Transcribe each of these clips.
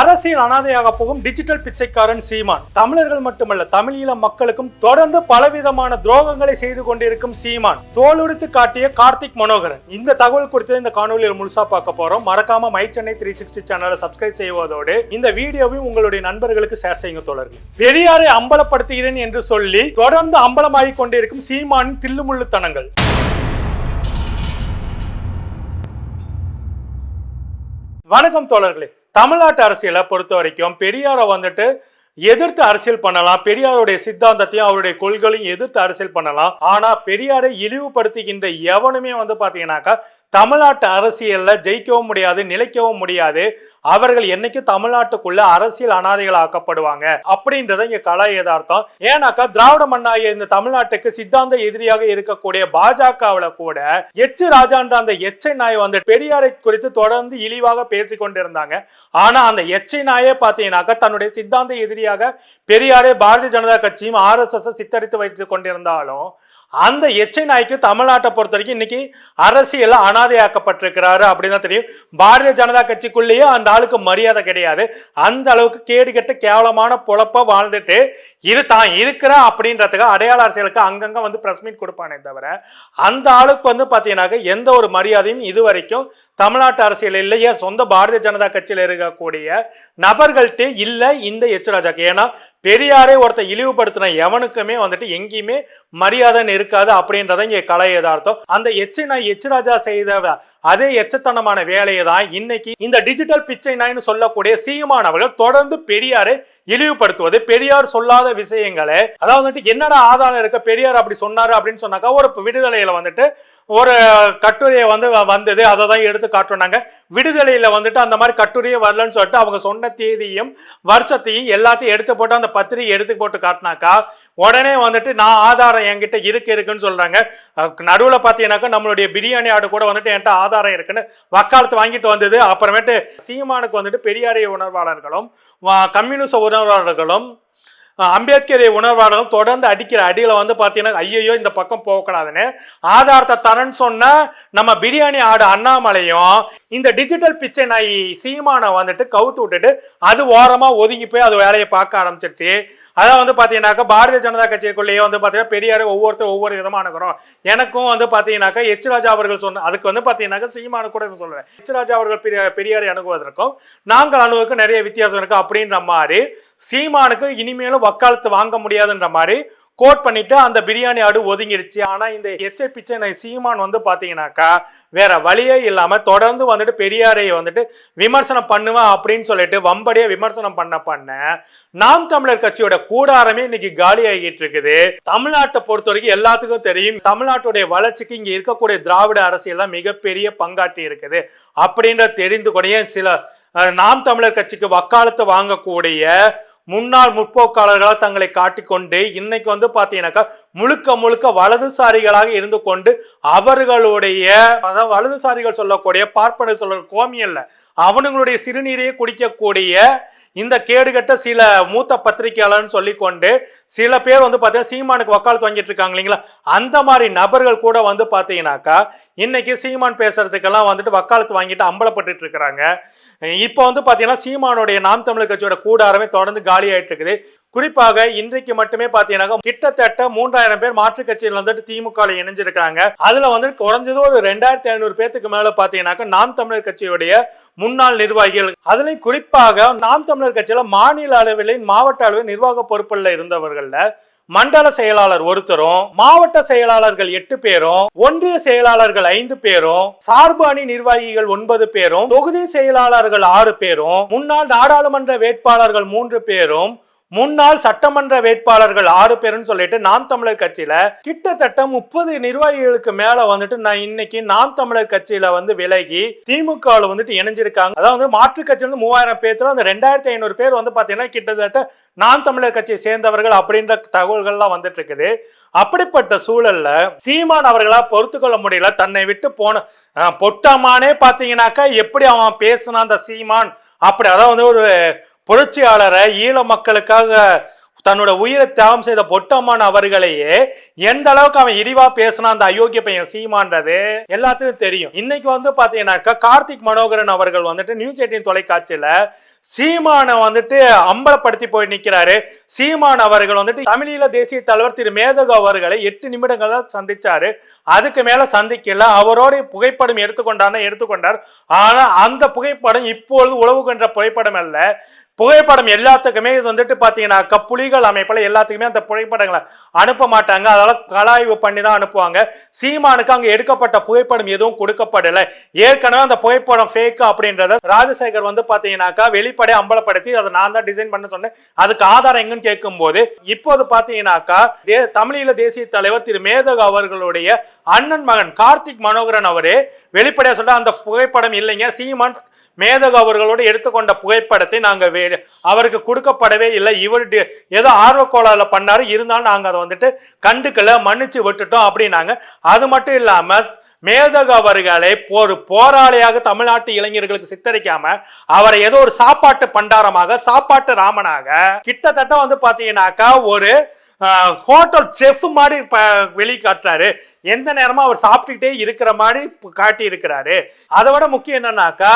அரசியல் அனாதையாக போகும் டிஜிட்டல் பிச்சைக்காரன் சீமான். தமிழர்கள் மட்டுமல்ல தமிழீழ மக்களுக்கும் தொடர்ந்து பலவிதமான துரோகங்களை செய்து கொண்டிருக்கும் சீமான். தோலுரித்து காட்டிய கார்த்திக் மனோகரன். இந்த தகவல் குறித்து இந்த காணொலியில் முழுசா பார்க்க போறோம். மறக்காம மை சென்னை த்ரீ சிக்ஸ்டி சேனலை சப்ஸ்கிரைப் செய்வதோடு இந்த வீடியோவையும் உங்களுடைய நண்பர்களுக்கு ஷேர் செய்யுங்க தோழர்கள். பெரியாரை அம்பலப்படுத்துகிறேன் என்று சொல்லி தொடர்ந்து அம்பலமாகிக் கொண்டிருக்கும் சீமானின் தில்லுமுள்ளுத்தனங்கள். வணக்கம் தோழர்களே. தமிழ்நாட்டு அரசியலை பொறுத்த வரைக்கும் பெரியாரை வந்துட்டு எதிர்த்து அரசியல் பண்ணலாம். பெரியாருடைய சித்தாந்தத்தையும் அவருடைய கொள்கைகளையும் எதிர்த்து அரசியல் பண்ணலாம். ஆனா பெரியாரை இழிவுபடுத்துகின்ற எவனுமே வந்து பாத்தீங்கன்னாக்கா தமிழ்நாட்டு அரசியல்ல ஜெயிக்கவும் முடியாது நிலைக்கவும் முடியாது. அவர்கள் என்னைக்கும் தமிழ்நாட்டுக்குள்ள அரசியல் அனாதைகள் ஆக்கப்படுவாங்க அப்படின்றத இங்க கலா யதார்த்தம். ஏன்னாக்கா திராவிட மண்ணாகிய இந்த தமிழ்நாட்டுக்கு சித்தாந்த எதிரியாக இருக்கக்கூடிய பாஜகவுல கூட எச்சு ராஜான்ற அந்த எச்சை நாய் வந்து பெரியாரை குறித்து தொடர்ந்து இழிவாக பேசிக்கொண்டிருந்தாங்க. ஆனா அந்த எச்சை நாயே பாத்தீங்கன்னாக்கா தன்னுடைய சித்தாந்த எதிரியாக பெரியாரே பாரதிய ஜனதா கட்சியும் ஆர்எஸ்எஸ் சித்தரித்து வைத்துக் கொண்டிருந்தாலும் அந்த எச்சை நாய்க்கு தமிழ்நாட்டை பொறுத்த வரைக்கும் இன்னைக்கு அரசியல் அனாதையாக்கப்பட்டிருக்கிறாரு அப்படின்னு தான் தெரியும். பாரதிய ஜனதா கட்சிக்குள்ளேயே அந்த ஆளுக்கு மரியாதை கிடையாது. அந்த அளவுக்கு கேடு கெட்ட கேவலமான பொழப்ப வாழ்ந்துட்டு இரு தான் இருக்கிற அப்படின்றதுக்கு அடையாள அரசியலுக்கு அங்கங்கே வந்து பிரஸ் மீட் கொடுப்பானே தவிர அந்த ஆளுக்கு வந்து பார்த்தீங்கன்னாக்க எந்த ஒரு மரியாதையும் இது வரைக்கும் தமிழ்நாட்டு அரசியல் இல்லையே. சொந்த பாரதிய ஜனதா கட்சியில் இருக்கக்கூடிய நபர்கள்ட்டே இல்லை இந்த எச் ராஜாக்கு. ஏன்னா பெரியாரே ஒருத்தன் இழிவுபடுத்தின எவனுக்குமே வந்துட்டு எங்கேயுமே மரியாதை இருக்காது அப்படின்றத இங்கே கலை யதார்த்தம். அந்த எச்சை நாய் எச் செய்த அதே எச்சத்தனமான வேலையை தான் இன்னைக்கு இந்த டிஜிட்டல் பிச்சை நாய்னு சொல்லக்கூடிய சீமான் அவர்கள் தொடர்ந்து பெரியாரை இழிவுபடுத்துவது பெரியார் சொல்லாத விஷயங்களை அதாவது வந்துட்டு என்னடா ஆதாரம் இருக்க பெரியார் அப்படி சொன்னாரு அப்படின்னு சொன்னாக்கா ஒரு விடுதலையில வந்துட்டு ஒரு கட்டுரையை வந்து வந்தது அதை தான் எடுத்து காட்டுனாங்க. விடுதலையில வந்துட்டு அந்த மாதிரி கட்டுரையே வரலன்னு சொல்லிட்டு அவங்க சொன்ன தேதியும் வருஷத்தையும் எல்லாத்தையும் எடுத்து போட்டு அந்த பத்திரிகை எடுத்து போட்டு காட்டினாக்கா உடனே வந்துட்டு நான் ஆதாரம் என்கிட்ட இருக்கு இருக்குன்னு சொல்றாங்க. நடுவில் பார்த்தீங்கன்னாக்கா நம்மளுடைய பிரியாணி ஆடு கூட வந்துட்டு என்கிட்ட ஆதாரம் இருக்குன்னு வக்காலத்து வாங்கிட்டு வந்தது. அப்புறமேட்டு சீமானுக்கு வந்துட்டு பெரியாரிய உணர்வாளர்களும் வா- ஒரு உறவினர்களும் அம்பேத்கரை உணர்வாளர்கள் தொடர்ந்து அடிக்கிற அடியில் வந்து பார்த்தீங்கன்னா ஐயோ இந்த பக்கம் போகக்கூடாதுன்னு ஆதாரத்தை தரேன்னு சொன்ன நம்ம பிரியாணி ஆடு அண்ணாமலையும் இந்த டிஜிட்டல் பிச்சை நாய் சீமானை வந்துட்டு கவுத்து விட்டுட்டு அது ஓரமாக ஒதுங்கி போய் அது வேலையை பார்க்க ஆரம்பிச்சிருச்சு. அதான் வந்து பார்த்தீங்கன்னாக்கா பாரதிய ஜனதா கட்சிக்குள்ளேயே வந்து பார்த்தீங்கன்னா பெரியார் ஒவ்வொருத்தர் ஒவ்வொரு விதமாக அணுகிறோம். எனக்கும் வந்து பார்த்தீங்கன்னாக்கா எச் ராஜா அவர்கள் சொன்ன அதுக்கு வந்து பார்த்தீங்கன்னாக்கா சீமானு கூட சொல்கிறேன் சொல்றேன். எச் ராஜா அவர்கள் பெரிய பெரியாரை அணுகுவதற்கும் நாங்கள் அணுகுவதற்கும் நிறைய வித்தியாசம் இருக்குது அப்படின்ற மாதிரி சீமானுக்கு இனிமேலும் வக்காலத்து வாங்க முடியாதுன்ற மாதிரி கோட் பண்ணிட்டு அந்த பிரியாணி ஆடு ஒதுங்கிடுச்சு. ஆனா இந்த எச்சை பிச்சை சீமான் வந்து பாத்தீங்கன்னாக்கா வேற வழியே இல்லாம தொடர்ந்து வந்துட்டு பெரியாரையை வந்துட்டு விமர்சனம் பண்ணுவேன் அப்படின்னு சொல்லிட்டு வம்படியா விமர்சனம் பண்ண பண்ண நாம் தமிழர் கட்சியோட கூடாரமே இன்னைக்கு காலி ஆகிட்டு இருக்குது. தமிழ்நாட்டை பொறுத்த வரைக்கும் எல்லாத்துக்கும் தெரியும். தமிழ்நாட்டுடைய வளர்ச்சிக்கு இங்க இருக்கக்கூடிய திராவிட அரசியல் தான் மிகப்பெரிய பங்காற்றி இருக்குது. அப்படின்ற தெரிந்து கூட சில நாம் தமிழர் கட்சிக்கு வக்காலத்து வாங்கக்கூடிய முன்னாள் முற்போக்காளர்களாக தங்களை காட்டிக்கொண்டு இன்னைக்கு வந்து பார்த்தீங்கன்னாக்கா முழுக்க முழுக்க வலதுசாரிகளாக இருந்து கொண்டு அவர்களுடைய அதாவது வலதுசாரிகள் சொல்லக்கூடிய பார்ப்பனர் சொல்ல கோமியல்ல அவனுங்களுடைய சிறுநீரையே குடிக்கக்கூடிய இந்த கேடுகட்ட சில மூத்த பத்திரிகையாளர்னு சொல்லிக்கொண்டு சில பேர் வந்து பார்த்தீங்கன்னா சீமானுக்கு வக்காலத்து வாங்கிட்டு இருக்காங்க இல்லைங்களா? அந்த மாதிரி நபர்கள் கூட வந்து பார்த்தீங்கன்னாக்கா இன்னைக்கு சீமான் பேசுறதுக்கெல்லாம் வந்துட்டு வக்காலத்து வாங்கிட்டு அம்பலப்பட்டு இருக்கிறாங்க. இப்போ வந்து பார்த்தீங்கன்னா சீமானுடைய நாம் தமிழர் கட்சியோட கூடாரமே தொடர்ந்து காலி ஆயிட்டு இருக்குது. குறிப்பாக இன்றைக்கு மட்டுமே பார்த்தீங்கன்னாக்கா கிட்டத்தட்ட மூன்றாயிரம் பேர் மாற்றுக் கட்சியில் வந்துட்டு திமுக இணைஞ்சிருக்காங்க அதுல வந்து குறைஞ்சது ஒரு ரெண்டாயிரத்தி ஐநூறு பேத்துக்கு மேல பார்த்தீங்கன்னாக்கா நாம் தமிழர் கட்சியுடைய முன்னாள் நிர்வாகிகள். அதுலயும் குறிப்பாக நாம் தமிழர் கட்சியில மாநில அளவில் மாவட்ட அளவில் நிர்வாக பொறுப்புகளில் இருந்தவர்கள்ல மண்டல செயலாளர் ஒருத்தரும் மாவட்ட செயலாளர்கள் எட்டு பேரும் ஒன்றிய செயலாளர்கள் ஐந்து பேரும் சார்பு அணி நிர்வாகிகள் ஒன்பது பேரும் தொகுதி செயலாளர்கள் ஆறு பேரும் முன்னாள் நாடாளுமன்ற வேட்பாளர்கள் மூன்று பேரும் முன்னாள் சட்டமன்ற வேட்பாளர்கள் ஆறு பேருன்னு சொல்லிட்டு நாம் தமிழர் கட்சியில கிட்டத்தட்ட முப்பது நிர்வாகிகளுக்கு மேல வந்துட்டு நான் இன்னைக்கு நாம் தமிழர் கட்சியில வந்து விலகி திமுக வந்துட்டு இணைஞ்சிருக்காங்க. அதாவது மாற்றுக் கட்சியில இருந்து மூவாயிரம் பேர்த்துல அந்த ரெண்டாயிரத்தி ஐநூறு பேர் வந்து பாத்தீங்கன்னா கிட்டத்தட்ட நாம் தமிழர் கட்சியை சேர்ந்தவர்கள் அப்படின்ற தகவல்கள்லாம் வந்துட்டு இருக்குது. அப்படிப்பட்ட சூழல்ல சீமான் அவர்களா பொறுத்து கொள்ள முடியல. தன்னை விட்டு போன பொட்டமானே பாத்தீங்கன்னாக்கா எப்படி அவன் பேசுனான் அந்த சீமான்? அப்படி அதாவது வந்து ஒரு புரட்சியாளரை ஈழ மக்களுக்காக தன்னோட உயிரை தியாகம் செய்த பொட்டம்மான் அவர்களையே எந்த அளவுக்கு அவன் இழிவா பேசினா அந்த அயோக்கிய பையன் சீமான்றது எல்லாத்துக்கும் தெரியும். இன்னைக்கு வந்து பாத்தீங்கன்னாக்கா கார்த்திக் மனோகரன் அவர்கள் வந்துட்டு நியூஸ் எயிட்டின் தொலைக்காட்சியில சீமானை வந்துட்டு அம்பலப்படுத்தி போய் நிக்கிறாரு. சீமான் அவர்கள் வந்துட்டு தமிழீழ தேசிய தலைவர் திரு மேதகு அவர்களை எட்டு நிமிடங்கள் தான் சந்திச்சாரு. அதுக்கு மேல சந்திக்கல. அவரோட புகைப்படம் எடுத்துக்கொண்டார்னா எடுத்துக்கொண்டார். ஆனா அந்த புகைப்படம் இப்பொழுது உழவுகின்ற புகைப்படம் அல்ல. புகைப்படம் எல்லாத்துக்குமே இது வந்துட்டு பார்த்தீங்கன்னாக்கா புலிகள் அமைப்பில் எல்லாத்துக்குமே அந்த புகைப்படங்களை அனுப்ப மாட்டாங்க. அதெல்லாம் கலாய்வு பண்ணி தான் அனுப்புவாங்க. சீமானுக்கு அங்கே எடுக்கப்பட்ட புகைப்படம் எதுவும் கொடுக்கப்படலை. ஏற்கனவே அந்த புகைப்படம் ஃபேக்கு அப்படின்றத ராஜசேகர் வந்து பார்த்தீங்கன்னாக்கா வெளிப்படை அம்பலப்படுத்தி அதை நான் தான் டிசைன் பண்ண சொன்னேன். அதுக்கு ஆதாரம் எங்கன்னு கேட்கும்போது இப்போது பார்த்தீங்கன்னாக்கா தே தமிழீழ தேசிய தலைவர் திரு மேதகு அவர்களுடைய அண்ணன் மகன் கார்த்திக் மனோகரன் அவரே வெளிப்படையாக சொல்ல அந்த புகைப்படம் இல்லைங்க. சீமான் மேதகு அவர்களோடு எடுத்துக்கொண்ட புகைப்படத்தை நாங்கள் அவருக்கு கொடுக்கப்படவே இல்லை. இவர் ஏதோ ஆர்வக்கோளாறுல பண்ணாரு. இருந்தாலும் நாங்கள் அதை வந்துட்டு கண்டுக்கல மன்னிச்சு விட்டுட்டோம் அப்படின்னாங்க. அது மட்டும் இல்லாமல் மேதக அவர்களை ஒரு போராளியாக தமிழ்நாட்டு இளைஞர்களுக்கு சித்தரிக்காம அவரை ஏதோ ஒரு சாப்பாட்டு பண்டாரமாக சாப்பாட்டு ராமனாக கிட்டத்தட்ட வந்து பார்த்தீங்கன்னாக்கா ஒரு ஹோட்டல் செஃப் மாதிரி ப- வெளிக்காட்டுறாரு. எந்த நேரமும் அவர் சாப்பிட்டுக்கிட்டே இருக்கிற மாதிரி காட்டி இருக்கிறாரு அதை விட முக்கியம் என்னன்னாக்கா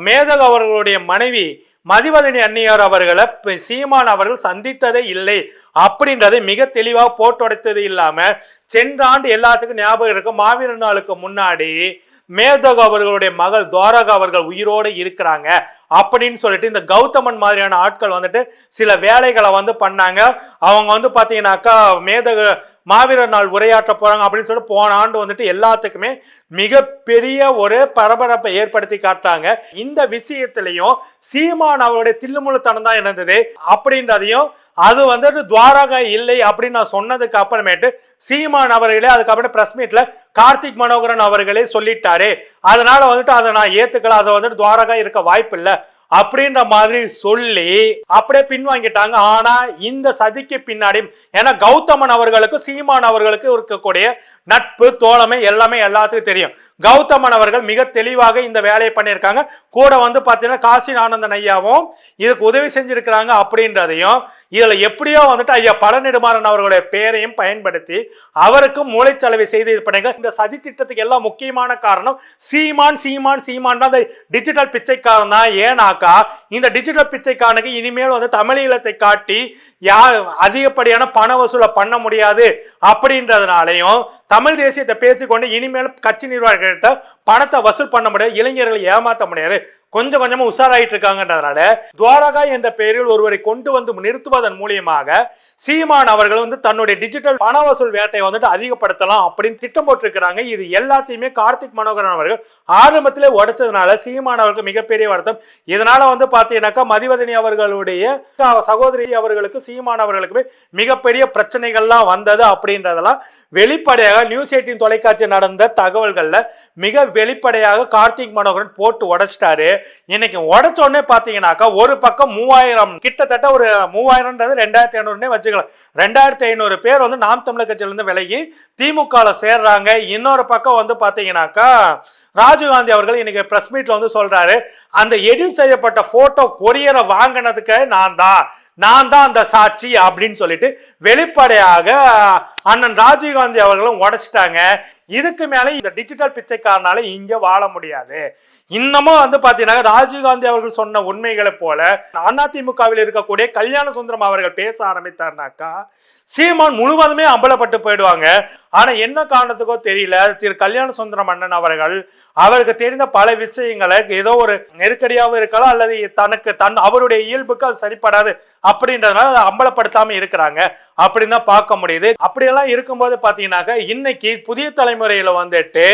மேதக அவர்களுடைய மனைவி மதிவதனி அன்னியார் அவர்களை சீமான் அவர்கள் சந்தித்ததே இல்லை அப்படின்றதை மிக தெளிவாக போட்டுடைத்தது இல்லாமல் சென்ற ஆண்டு எல்லாத்துக்கும் ஞாபகம் இருக்கும் மாவீரர் நாளுக்கு முன்னாடி மேதகு அவர்களுடைய மகள் துவாரகா அவர்கள் உயிரோடு இருக்கிறாங்க அப்படின்னு சொல்லிட்டு இந்த கௌதமன் மாதிரியான ஆட்கள் வந்துட்டு சில வேலைகளை வந்து பண்ணாங்க. அவங்க வந்து பார்த்தீங்கன்னாக்கா மேதக மாவீரர் நாள் உரையாற்ற போறாங்க அப்படின்னு சொல்லிட்டு போன ஆண்டு வந்துட்டு எல்லாத்துக்குமே மிகப்பெரிய ஒரு பரபரப்பை ஏற்படுத்தி காட்டாங்க இந்த விஷயத்திலையும் சீமான் அவருடைய தில்லுமுழுத்தனம் தான் இருந்தது அப்படின்றதையும் அது வந்துட்டு துவாரகா இல்லை அப்படின்னு நான் சொன்னதுக்கு அப்புறமேட்டு சீமான் அவர்களே அதுக்கப்புறம் பிரஸ் மீட்ல கார்த்திக் மனோகரன் அவர்களே சொல்லிட்டாரு. அதனால வந்துட்டு அதை நான் ஏத்துக்கல. அதை வந்துட்டு துவாரகா இருக்க வாய்ப்பு இல்லை அப்படின்ற மாதிரி சொல்லி அப்படியே பின்வாங்கிட்டாங்க. ஆனா இந்த சதிக்கு பின்னாடி ஏன்னா கௌதமன் அவர்களுக்கு சீமான் அவர்களுக்கு இருக்கக்கூடிய நட்பு தோழமை எல்லாமே எல்லாத்துக்கும் தெரியும். கௌதமன் அவர்கள் மிக தெளிவாக இந்த வேலையை பண்ணியிருக்காங்க. கூட வந்து பார்த்தீங்கன்னா காசி ஆனந்தன் ஐயாவும் இதுக்கு உதவி செஞ்சிருக்கிறாங்க அப்படின்றதையும் இதுல எப்படியோ வந்துட்டு ஐயா பழநெடுமாறன் அவர்களுடைய பெயரையும் பயன்படுத்தி அவருக்கும் மூளைச்சலவை செய்து இது பண்ணுங்க இந்த சதி திட்டத்துக்கு எல்லாம் முக்கியமான காரணம் சீமான் சீமான் சீமான் தான். இந்த டிஜிட்டல் பிச்சைக்காரன் தான். ஏனாக்கா இந்த டிஜிட்டல் பிச்சைக்கானுக்கு இனிமேல் வந்து தமிழீழத்தை காட்டி யா அதிகப்படியான பண வசூலை பண்ண முடியாது அப்படின்றதுனாலையும் தமிழ் தேசியத்தை பேசிக்கொண்டு இனிமேல் கட்சி நிர்வாகிகள்கிட்ட பணத்தை வசூல் பண்ண முடியாது இளைஞர்களை ஏமாற்ற முடியாது. கொஞ்சம் கொஞ்சமா உஷாராயிட்டு இருக்காங்கன்றதுனால துவாரகா என்ற பெயரில் ஒருவரை கொண்டு வந்து நிறுத்துவதன் மூலியமாக சீமான் அவர்கள் வந்து தன்னுடைய டிஜிட்டல் பண வசூல் வேட்டையை வந்துட்டு அதிகப்படுத்தலாம் அப்படின்னு திட்டம் போட்டிருக்கிறாங்க. இது எல்லாத்தையுமே கார்த்திக் மனோகரன் அவர்கள் ஆரம்பத்திலே உடைச்சதுனால சீமான் அவர்களுக்கு மிகப்பெரிய வருத்தம். இதனால வந்து பார்த்தீங்கன்னாக்கா மதிவதனி அவர்களுடைய சகோதரி அவர்களுக்கு சீமான் அவர்களுக்குமே மிகப்பெரிய பிரச்சனைகள்லாம் வந்தது அப்படின்றதெல்லாம் வெளிப்படையாக நியூஸ் எயிட்டின் தொலைக்காட்சி நடந்த தகவல்களில் மிக வெளிப்படையாக கார்த்திக் மனோகரன் போட்டு உடைச்சிட்டாரு. இன்னைக்கு உடச்ச உடனே பாத்தீங்கன்னாக்கா ஒரு பக்கம் மூவாயிரம் கிட்டத்தட்ட ஒரு மூவாயிரம்ன்றது ரெண்டாயிரத்தி ஐநூறுனே வச்சுக்கலாம். ரெண்டாயிரத்தி ஐநூறு பேர் வந்து நாம் தமிழர் கட்சியில இருந்து விலகி திமுகவில் சேர்றாங்க. இன்னொரு பக்கம் வந்து பாத்தீங்கன்னாக்கா ராஜீவ்காந்தி அவர்கள் இன்னைக்கு பிரஸ் மீட்ல வந்து சொல்றாரு. அந்த எடிட் செய்யப்பட்ட போட்டோ கொரியரை வாங்கினதுக்கு நான் தான். நான் தான் அந்த சாட்சி அப்படின்னு சொல்லிட்டு வெளிப்படையாக அண்ணன் ராஜீவ்காந்தி அவர்களும் உடைச்சிட்டாங்க. இதுக்கு மேலே இந்த டிஜிட்டல் பிச்சைக்காரனால இங்கே வாழ முடியாது. இன்னமும் வந்து பார்த்தீங்கன்னா ராஜீவ்காந்தி அவர்கள் சொன்ன உண்மைகளை போல அதிமுகவில் இருக்கக்கூடிய கல்யாண சுந்தரம் அவர்கள் பேச ஆரம்பித்தார்னாக்கா சீமான் முழுவதுமே அம்பலப்பட்டு போயிடுவாங்க. ஆனா என்ன காரணத்துக்கோ தெரியல. திரு. கல்யாண சுந்தரம் அண்ணன் அவர்கள் அவருக்கு தெரிந்த பல விஷயங்களை ஏதோ ஒரு நெருக்கடியாகவும் இருக்கலாம் அல்லது தனக்கு தன் அவருடைய இயல்புக்கு அது சரிப்படாது அப்படின்றதுனால அதை அம்பலப்படுத்தாம இருக்கிறாங்க. அப்படின்னு தான் பார்க்க முடியுது. அப்படியெல்லாம் இருக்கும்போது பார்த்தீங்கன்னாக்கா இன்னைக்கு புதிய தலைமுறையில வந்துட்டு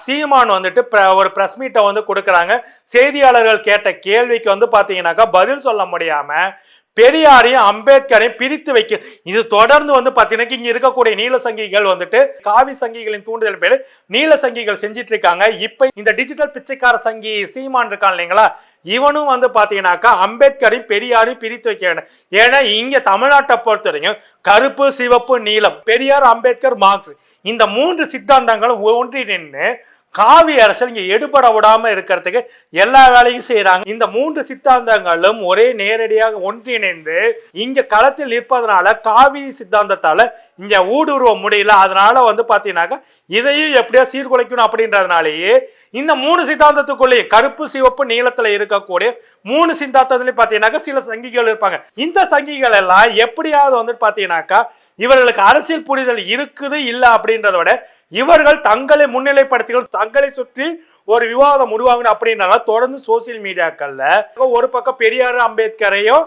சீமான் வந்துட்டு ஒரு ப்ரெஸ் மீட்டை வந்து கொடுக்குறாங்க. செய்தியாளர்கள் கேட்ட கேள்விக்கு வந்து பார்த்தீங்கன்னாக்கா பதில் சொல்ல முடியாமல் பெரியாரையும் அம்பேத்கரையும் பிரித்து வைக்க. இது தொடர்ந்து வந்து பார்த்தீங்கன்னா இங்க இருக்கக்கூடிய நீல சங்கிகள் வந்துட்டு காவி சங்கிகளின் தூண்டுதல் பேர் நீல சங்கிகள் செஞ்சிட்டு இருக்காங்க இப்ப இந்த டிஜிட்டல் பிச்சைக்கார சங்கி சீமான் இருக்கான் இல்லைங்களா? இவனும் வந்து பார்த்தீங்கன்னாக்கா அம்பேத்கரையும் பெரியாரையும் பிரித்து வைக்க வேண்டும். ஏன்னா இங்கே தமிழ்நாட்டை பொறுத்த வரைக்கும் கருப்பு சிவப்பு நீலம் பெரியார் அம்பேத்கர் மார்க்ஸ். இந்த மூன்று சித்தாந்தங்களும் ஒன்றி நின்று காவி அரசியல் இங்க எடுபட விடாம இருக்கிறதுக்கு எல்லா வேலையும் செய்யறாங்க இந்த மூன்று சித்தாந்தங்களும் ஒரே நேரடியாக ஒன்றிணைந்து இங்க களத்தில் நிற்பதனால காவி சித்தாந்தத்தால இங்க ஊடுருவ முடியல. அதனால வந்து பார்த்தீங்கன்னாக்கா இதையும் எப்படியா சீர்குலைக்கணும் அப்படின்றதுனாலேயே இந்த மூணு சித்தாந்தத்துக்குள்ளேயும் கருப்பு சிவப்பு நீளத்துல இருக்கக்கூடிய மூணு சித்தாந்தத்துலயும் பாத்தீங்கன்னாக்கா சில சங்கிகள் இருப்பாங்க. இந்த சங்கிகள் எல்லாம் எப்படியாவது வந்து பாத்தீங்கன்னாக்கா இவர்களுக்கு அரசியல் புரிதல் இருக்குது இல்ல அப்படின்றத விட இவர்கள் தங்களை முன்னிலைப்படுத்திகள் தங்களை சுற்றி ஒரு விவாதம் உருவாகணும் அப்படின்றனால தொடர்ந்து சோசியல் மீடியாக்கள்ல ஒரு பக்கம் பெரியார் அம்பேத்கரையும்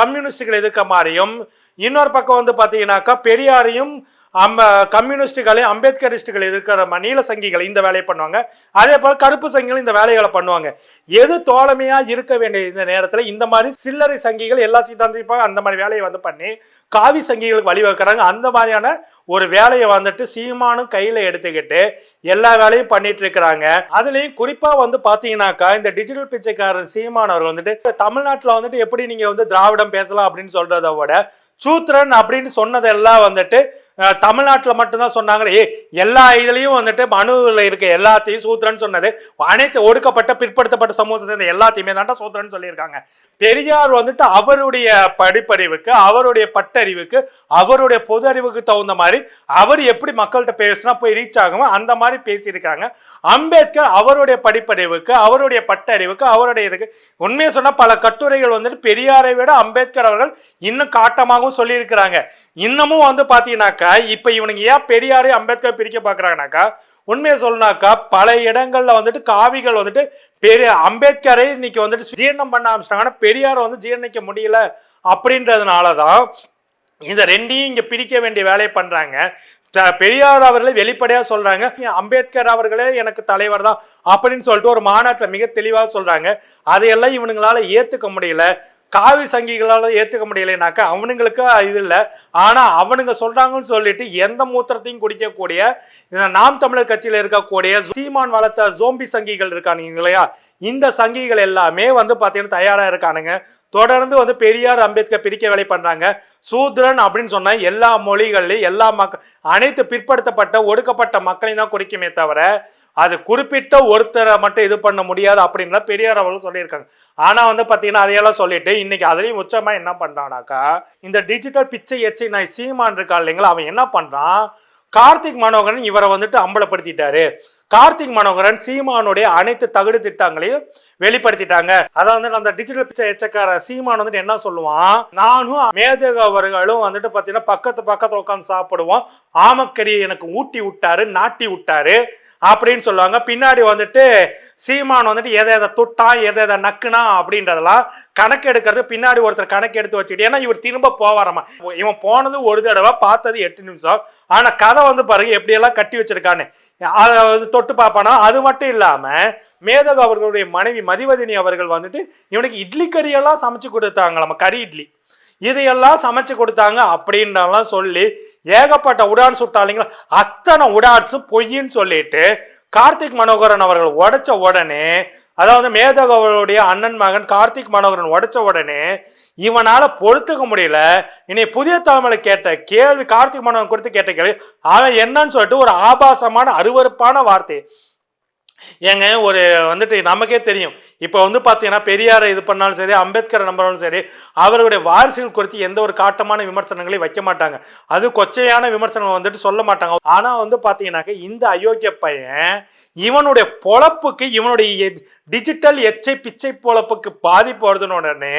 கம்யூனிஸ்டுகள் எதிர்க்க மாதிரியும் இன்னொரு பக்கம் வந்து பார்த்தீங்கன்னாக்கா பெரியாரையும் அம்ப கம்யூனிஸ்ட்டுகளையும் அம்பேத்கரிஸ்டுகள் எதிர்க்கிற நீல சங்கிகள் இந்த வேலையை பண்ணுவாங்க. அதே போல் கருப்பு சங்கிகள் இந்த வேலைகளை பண்ணுவாங்க. எது தோழமையாக இருக்க வேண்டிய இந்த நேரத்தில் இந்த மாதிரி சில்லறை சங்கிகள் எல்லா சித்தாந்திப்பாக அந்த மாதிரி வேலையை வந்து பண்ணி காவி சங்கிகளுக்கு வழிவகுக்கிறாங்க அந்த மாதிரியான ஒரு வேலையை வந்துட்டு சீமானும் கையில் எடுத்துக்கிட்டு எல்லா வேலையும் பண்ணிட்டு இருக்கிறாங்க. அதுலேயும் குறிப்பாக வந்து பார்த்தீங்கன்னாக்கா இந்த டிஜிட்டல் பிச்சைக்காரன் சீமானவர் வந்துட்டு தமிழ்நாட்டில் வந்துட்டு எப்படி நீங்கள் வந்து திராவிடம் பேசலாம் அப்படின்னு சொல்றதை விட சூத்ரன் அப்படின்னு சொன்னதெல்லாம் வந்துட்டு தமிழ்நாட்டில் மட்டும்தான் சொன்னாங்களே ஏ எல்லா இதுலேயும் வந்துட்டு மனுவில் இருக்க எல்லாத்தையும் சூத்திரன்னு சொன்னது. அனைத்து ஒடுக்கப்பட்ட பிற்படுத்தப்பட்ட சமூகத்தை சேர்ந்த எல்லாத்தையுமே தான்டா சூத்திரன் சொல்லியிருக்காங்க. பெரியார் வந்துட்டு அவருடைய படிப்பறிவுக்கு அவருடைய பட்டறிவுக்கு அவருடைய பொது அறிவுக்கு தகுந்த மாதிரி அவர் எப்படி மக்கள்கிட்ட பேசினா போய் ரீச் ஆகுமோ அந்த மாதிரி பேசியிருக்காங்க. அம்பேத்கர் அவருடைய படிப்பறிவுக்கு அவருடைய பட்டறிவுக்கு அவருடைய இதுக்கு உண்மையை சொன்னால் பல கட்டுரைகள் வந்துட்டு பெரியாரை விட அம்பேத்கர் அவர்கள் இன்னும் காட்டமாகவும் சொல்லியிருக்கிறாங்க. இன்னமும் வந்து பாத்தீங்கன்னாக்கா இப்போ இவனுங்க ஏன் பெரியாரை அம்பேத்கர் பிரிக்க பார்க்குறாங்கனாக்கா உண்மையை சொல்லணாக்கா பல இடங்களில் வந்துட்டு காவிகள் வந்துட்டு பெரிய அம்பேத்கரை இன்னைக்கு வந்துட்டு ஜீரணம் பண்ண ஆரம்பிச்சிட்டாங்கன்னா பெரியாரை வந்து ஜீரணிக்க முடியல அப்படின்றதுனால தான் இந்த ரெண்டையும் இங்கே பிரிக்க வேண்டிய வேலையை பண்ணுறாங்க பெரியார் அவர்களே வெளிப்படையாக சொல்கிறாங்க அம்பேத்கர் அவர்களே எனக்கு தலைவர் தான் அப்படின்னு சொல்லிட்டு ஒரு மாநாட்டில் மிக தெளிவாக சொல்கிறாங்க அதையெல்லாம் இவனுங்களால் ஏற்றுக்க முடியல. காவி சங்கிகளால் ஏற்றுக்க முடியலைனாக்கா அவனுங்களுக்கு இது இல்லை. ஆனால் அவனுங்க சொல்கிறாங்கன்னு சொல்லிட்டு எந்த மூத்திரத்தையும் குடிக்கக்கூடிய நாம் தமிழர் கட்சியில் இருக்கக்கூடிய சீமான் வளர்த்த ஜோம்பி சங்கிகள் இருக்கானுங்க இல்லையா? இந்த சங்கிகள் எல்லாமே வந்து பார்த்தீங்கன்னா தயாராக இருக்கானுங்க. தொடர்ந்து வந்து பெரியார் அம்பேத்கர் பிரிக்க வேலை பண்ணுறாங்க சூத்ரன் அப்படின்னு சொன்னால் எல்லா மொழிகள்லையும் எல்லா மக்கள் அனைத்து பிற்படுத்தப்பட்ட ஒடுக்கப்பட்ட மக்களையும் தான் குறிக்குமே தவிர அது குறிப்பிட்ட ஒருத்தரை மட்டும் இது பண்ண முடியாது அப்படின்லாம் பெரியார் அவர்கள் சொல்லியிருக்காங்க. ஆனால் வந்து பார்த்தீங்கன்னா அதையெல்லாம் சொல்லிட்டு இன்னைக்கு அதுலேயும் உச்சமாக என்ன பண்ணுறானாக்கா இந்த டிஜிட்டல் பிச்சை எச்சை நான் சீமான் இருக்கா இல்லைங்களா அவன் என்ன பண்ணுறான் கார்த்திக் மனோகரன் இவரை வந்துட்டு அம்பலப்படுத்திட்டாரு. கார்த்திக் மனோகரன் சீமானுடைய அனைத்து தகுடு திட்டங்களையும் வெளிப்படுத்திட்டாங்க. அதாவது வந்து அந்த டிஜிட்டல் பிச்சை எச்சக்கார சீமான் வந்துட்டு என்ன சொல்லுவான்? நானும் மேதக அவர்களும் வந்துட்டு பார்த்தீங்கன்னா பக்கத்து பக்கத்தில் உட்காந்து சாப்பிடுவோம். ஆமக்கறி எனக்கு ஊட்டி விட்டாரு நாட்டி விட்டாரு. அப்படின்னு சொல்லுவாங்க. பின்னாடி வந்துட்டு சீமான் வந்துட்டு எதை எதை தொட்டான் எதை எதை நக்குனா அப்படின்றதெல்லாம் கணக்கு எடுக்கிறது. பின்னாடி ஒருத்தர் கணக்கு எடுத்து வச்சுக்கிட்டு ஏன்னா இவர் திரும்ப போவாராமா? இவன் போனது ஒரு தடவை பார்த்தது எட்டு நிமிஷம். ஆனால் கதை வந்து பாருங்க எப்படியெல்லாம் கட்டி வச்சிருக்கான்னு. அதை தொட்டு பார்ப்பானா? அது மட்டும் இல்லாமல் மேதகு அவர்களுடைய மனைவி மதிவதினி அவர்கள் வந்துட்டு இவனுக்கு இட்லி கறியெல்லாம் சமைச்சு கொடுத்தாங்களாம்? கறி இட்லி. இதையெல்லாம் சமைச்சு கொடுத்தாங்க அப்படின்றலாம் சொல்லி ஏகப்பட்ட உடான் சுட்டாளிங்களா? அத்தனை உடான்ஸும் பொய்ன்னு சொல்லிட்டு கார்த்திக் மனோகரன் அவர்கள் உடைச்ச உடனே அதாவது மேதக அண்ணன் மகன் கார்த்திக் மனோகரன் உடைச்ச உடனே இவனால பொறுத்துக்க முடியல. இனி புதிய தலைமுறை கேட்ட கேள்வி கார்த்திக் மனோகரன் கொடுத்து கேட்ட கேள்வி அவன் என்னன்னு சொல்லிட்டு ஒரு ஆபாசமான அருவருப்பான வார்த்தை. ஏங்க ஒரு வந்துட்டு நமக்கே தெரியும். இப்போ வந்து பார்த்தீங்கன்னா பெரியாரை இது பண்ணாலும் சரி அம்பேத்கரை நம்புறாலும் சரி அவர்களுடைய வாரிசுகள் குறித்து எந்த ஒரு காட்டமான விமர்சனங்களையும் வைக்க மாட்டாங்க. அது கொச்சையான விமர்சனங்கள் வந்துட்டு சொல்ல மாட்டாங்க. ஆனால் வந்து பார்த்தீங்கன்னாக்க இந்த அயோக்கிய பையன் இவனுடைய பொழப்புக்கு இவனுடைய டிஜிட்டல் எச்சை பிச்சை பொழப்புக்கு பாதிப்பு வருதுன்னு உடனே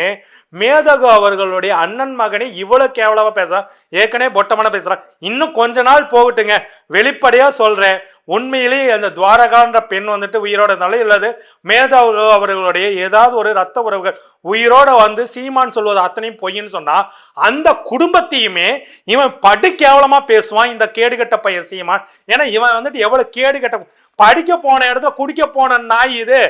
மேதகு அவர்களுடைய அண்ணன் மகனை இவ்வளோ கேவலமாக பேசுறான் ஏற்கனவே பொட்டமான பேசுகிறான் இன்னும் கொஞ்ச நாள் போகட்டுங்க. வெளிப்படையாக சொல்கிறேன் உண்மையிலேயே அந்த துவாரகான்ற பெண் வந்துட்டு உயிரோட இருந்தாலும் இல்லது மேதகு அவர்களுடைய ஏதாவது ஒரு ரத்த உறவுகள் உயிரோட வந்து சீமான் சொல்வது அத்தனையும் பொய்ன்னு சொன்னால் அந்த குடும்பத்தையுமே இவன் படு கேவலமாக பேசுவான். இந்த கேடுகட்ட பையன் சீமான். ஏன்னா இவன் வந்துட்டு எவ்வளோ கேடுகட்ட படிக்க போன இடத்துல குடிக்க போன நாய் இது.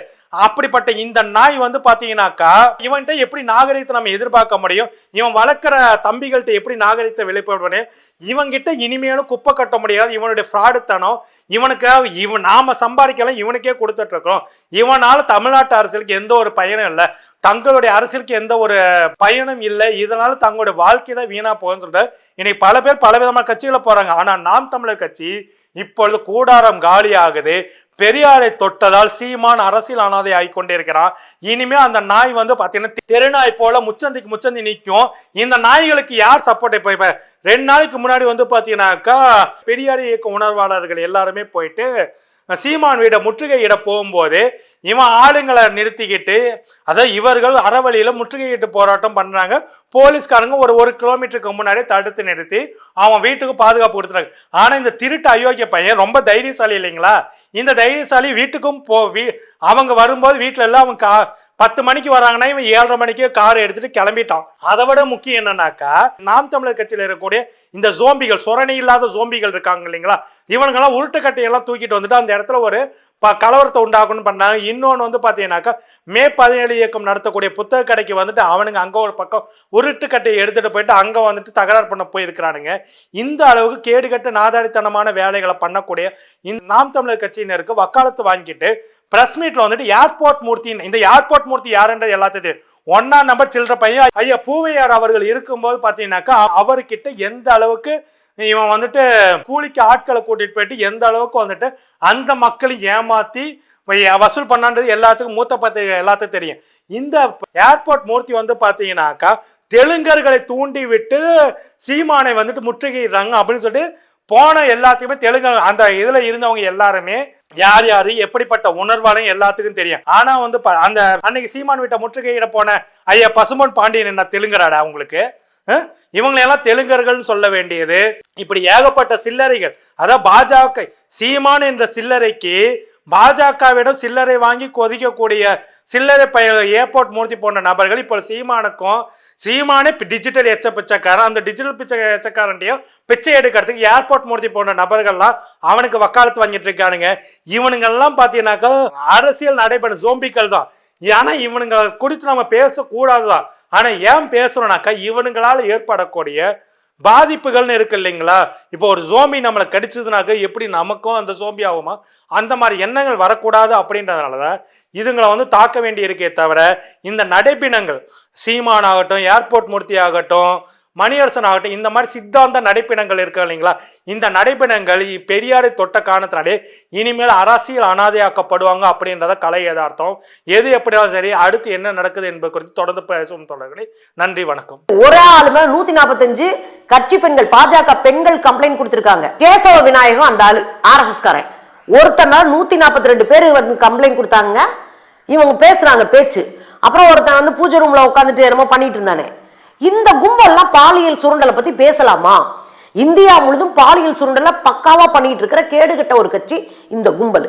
அப்படிப்பட்ட இந்த நாய் வந்து பாத்தீங்கன்னாக்கா இவன்கிட்ட எப்படி நாகரிகத்தை நம்ம எதிர்பார்க்க முடியும்? இவன் வளர்க்குற தம்பிகள்கிட்ட எப்படி நாகரிகத்தை வெளிப்பட இவங்கிட்ட இவன்கிட்ட இனிமேலும் குப்பை கட்ட முடியாது. இவனுடைய ஃப்ராடுத்தனம் இவனுக்கு இவன் நாம சம்பாதிக்கலாம் இவனுக்கே கொடுத்துட்டு இருக்கோம் இவனால தமிழ்நாட்டு அரசியலுக்கு எந்த ஒரு பயனும் இல்லை. தங்களுடைய அரசியலுக்கு எந்த ஒரு பயனும் இல்லை. இதனால தங்களுடைய வாழ்க்கை தான் வீணா போகுதுன்னு சொல்லிட்டு இன்னைக்கு பல பேர் பல விதமான கட்சிகளை போறாங்க. ஆனா நாம் தமிழர் கட்சி இப்பொழுது கூடாரம் காலி ஆகுது. பெரியாரை தொட்டதால் சீமான் அரசியல் அனாதை ஆகிக்கொண்டே இருக்கிறான். இனிமே அந்த நாய் வந்து பார்த்தீங்கன்னா தெருநாய் போல முச்சந்திக்கு முச்சந்தி நிற்கும் இந்த நாய்களுக்கு யார் சப்போர்ட் இப்போ ரெண்டு நாளைக்கு முன்னாடி வந்து பார்த்தீங்கன்னாக்கா பெரியார் இயக்க உணர்வாளர்கள் எல்லாருமே போயிட்டு சீமான் வீட முற்றுகையிட போகும்போது இவன் ஆளுங்களை நிறுத்திக்கிட்டு அதாவது இவர்கள் அறவழியில் முற்றுகையிட்டு போராட்டம் பண்ணுறாங்க போலீஸ்காரங்க ஒரு ஒரு கிலோமீட்டருக்கு முன்னாடி தடுத்து நிறுத்தி அவன் வீட்டுக்கு பாதுகாப்பு கொடுத்துறாங்க ஆனால் இந்த திருட்டு அயோக்கிய பையன் ரொம்ப தைரியசாலி இல்லைங்களா? இந்த தைரியசாலி வீட்டுக்கும் போ வீ அவங்க வரும்போது வீட்டுல எல்லாம் அவன் கா பத்து மணிக்கு வராங்கன்னா இவன் ஏழரை மணிக்கு கார் எடுத்துட்டு கிளம்பிட்டான். அதை விட முக்கியம் என்னன்னாக்கா நாம் தமிழர் கட்சியில் இருக்கக்கூடிய இந்த ஜோம்பிகள் சொரணி இல்லாத ஜோம்பிகள் இருக்காங்க இல்லைங்களா? இவனுங்கெல்லாம் உருட்டுக்கட்டையெல்லாம் தூக்கிட்டு வந்துட்டு அந்த இடத்துல ஒரு ப கலவரத்தை உண்டாக்கணும்னு பண்ணாங்க. இன்னொன்று வந்து பார்த்தீங்கன்னாக்கா மே பதினேழு இயக்கம் நடத்தக்கூடிய புத்தக கடைக்கு வந்துட்டு அவனுங்க அங்கே ஒரு பக்கம் உருட்டுக்கட்டையை எடுத்துட்டு போயிட்டு அங்கே வந்துட்டு தகராறு பண்ண போயிருக்கிறானுங்க. இந்த அளவுக்கு கேடுகட்ட நாதாரித்தனமான வேலைகளை பண்ணக்கூடிய இந்த நாம் தமிழர் கட்சியினருக்கு வக்காலத்து வாங்கிட்டு பிரஸ் மீட்ல வந்துட்டு ஏர்போர்ட் மூர்த்தி இந்த ஏர்போர்ட் மூர்த்தி யாருன்றது எல்லாத்தையும் தெரியும். நம்பர் சில்லற பையன் ஐயா பூவையார் அவர்கள் இருக்கும்போது பார்த்தீங்கன்னாக்கா அவர்கிட்ட எந்த அளவுக்கு இவன் வந்துட்டு கூலிக்கு ஆட்களை கூட்டிகிட்டு போயிட்டு எந்த அளவுக்கு வந்துட்டு அந்த மக்களை ஏமாற்றி வசூல் பண்ணான்றது எல்லாத்துக்கும் மூத்த பத்திரிகை எல்லாத்துக்கும் தெரியும். இந்த ஏர்போர்ட் மூர்த்தி வந்து பார்த்தீங்கன்னாக்கா தெலுங்கர்களை தூண்டி விட்டு சீமானை வந்துட்டு முற்றுகையிடுறாங்க அப்படின்னு சொல்லிட்டு போன எல்லாத்துக்குமே தெலுங்கு அந்த இதுல இருந்தவங்க எல்லாருமே யார் யாரு எப்படிப்பட்ட உணர்வாலையும் எல்லாத்துக்கும் தெரியும். ஆனா வந்து ப- அந்த அன்னைக்கு சீமான் வீட்டை முற்றுகையிட போன ஐயா பசுமன் பாண்டியன் என்ன தெலுங்கராடா உங்களுக்கு? இவங்களையெல்லாம் தெலுங்கர்கள்னு சொல்ல வேண்டியது. இப்படி ஏகப்பட்ட சில்லறைகள். அதான் பாஜக சீமான் என்ற சில்லறைக்கு பாஜகவிடம் சில்லறை வாங்கி கொதிக்கக்கூடிய சில்லறை பய ஏர்போர்ட் மூர்த்தி போன்ற நபர்கள் இப்போ சீமானுக்கும் சீமானே டிஜிட்டல் எச்ச பிச்சைக்காரன். அந்த டிஜிட்டல் பிச்சை எச்சக்காரன்டையும் பிச்சை எடுக்கிறதுக்கு ஏர்போர்ட் மூர்த்தி போன்ற நபர்கள்லாம் அவனுக்கு வக்காலத்து வாங்கிட்டு இருக்கானுங்க. இவனுங்கெல்லாம் பார்த்தீங்கன்னாக்கா அரசியல் நடைபெறும் ஜோம்பிக்கள் தான். ஏன்னா இவனுங்களை குறித்து நம்ம பேசக்கூடாதுதான். ஆனால் ஏன் பேசுகிறோனாக்கா இவனுங்களால் ஏற்படக்கூடிய பாதிப்புகள்னு இருக்கு இல்லைங்களா? இப்போ ஒரு ஜோம்பி நம்மளை கடிச்சதுனாக்க எப்படி நமக்கும் அந்த சோம்பி ஆகுமா? அந்த மாதிரி எண்ணங்கள் வரக்கூடாது அப்படின்றதுனால தான் இதுங்களை வந்து தாக்க வேண்டி இருக்கே தவிர இந்த நடைப்பினங்கள் சீமான் ஆகட்டும் ஏர்போர்ட் மூர்த்தி ஆகட்டும் மணியரசன் ஆகட்டும் இந்த மாதிரி சித்தாந்த நடைப்பிணங்கள் இருக்கு இல்லைங்களா? இந்த நடைப்பிணங்கள் பெரியாரை தொட்ட காரணத்தினாலே இனிமேல் அரசியல் அனாதையாக்கப்படுவாங்க அப்படின்றத கலை யதார்த்தம். எது எப்படியாவது சரி அடுத்து என்ன நடக்குது என்பது குறித்து தொடர்ந்து பேசும் தொடர்களே நன்றி வணக்கம். ஒரே ஆளுமே நூத்தி நாற்பத்தஞ்சு கட்சி பெண்கள் பாஜக பெண்கள் கம்ப்ளைண்ட் கொடுத்திருக்காங்க. கேசவ விநாயகம் அந்த ஆளு ஆர்எஸ்எஸ் காரன். ஒருத்தனால் நூத்தி நாற்பத்தி ரெண்டு பேர் வந்து கம்ப்ளைண்ட் கொடுத்தாங்க. இவங்க பேசுறாங்க பேச்சு. அப்புறம் ஒருத்தன் வந்து பூஜை ரூம்ல உட்காந்துட்டு என்னமோ பண்ணிட்டு இருந்தானே. இந்த கும்பல்லாம் பாலியல் சுருண்டலை பத்தி பேசலாமா? இந்தியா முழுதும் பாலியல் சுருண்டலை பக்காவா பண்ணிட்டு இருக்கிற கேடுகட்ட ஒரு கட்சி இந்த கும்பல்.